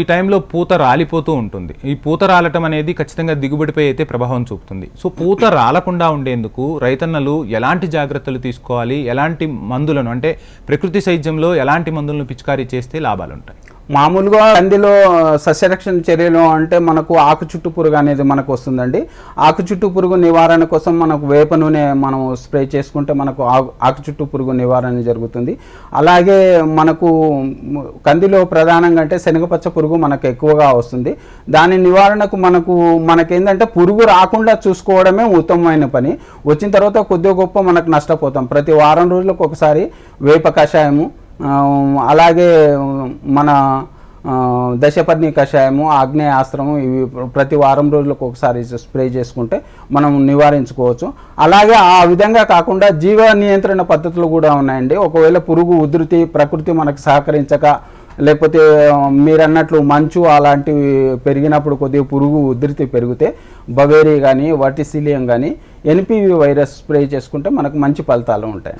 ఈ టైంలో పూత రాలిపోతూ ఉంటుంది. ఈ పూత రాలటం అనేది ఖచ్చితంగా దిగుబడిపై అయితే ప్రభావం చూపుతుంది. సో పూత రాలకుండా ఉండేందుకు రైతన్నలు ఎలాంటి జాగ్రత్తలు తీసుకోవాలి? ఎలాంటి మందులను అంటే ప్రకృతి సైద్యంలో ఎలాంటి మందులను పిచికారీ చేస్తే లాభాలు ఉంటాయి మామూలుగా కందిలో సస్యరక్షణ చర్యలు అంటే మనకు ఆకు చుట్టు పురుగు అనేది మనకు వస్తుందండి. ఆకు చుట్టు పురుగు నివారణ కోసం మనకు వేప నూనె మనం స్ప్రే చేసుకుంటే మనకు ఆకు ఆకు చుట్టు పురుగు నివారణ జరుగుతుంది. అలాగే మనకు కందిలో ప్రధానంగా అంటే శనగపచ్చ పురుగు మనకు ఎక్కువగా వస్తుంది. దాని నివారణకు మనకు మనకేంటంటే పురుగు రాకుండా చూసుకోవడమే ఉత్తమమైన పని. వచ్చిన తర్వాత కొద్దిగా గొప్ప మనకు నష్టపోతాం. ప్రతి వారం రోజులకు ఒకసారి వేప కషాయము అలాగే మన దశపర్ణి కషాయము ఆగ్నేయాస్త్రము ఇవి ప్రతి వారం రోజులకు ఒకసారి స్ప్రే చేసుకుంటే మనం నివారించుకోవచ్చు. అలాగే ఆ విధంగా కాకుండా జీవ నియంత్రణ పద్ధతులు కూడా ఉన్నాయండి. ఒకవేళ పురుగు ఉధృతి ప్రకృతి మనకు సహకరించక లేకపోతే మీరన్నట్లు మీరు అన్నట్లు మంచు అలాంటివి పెరిగినప్పుడు కొద్దిగా పురుగు ఉధృతి పెరిగితే బవేరి కానీ వాటిసిలియం కానీ ఎన్పివి వైరస్ స్ప్రే చేసుకుంటే మనకు మంచి ఫలితాలు ఉంటాయి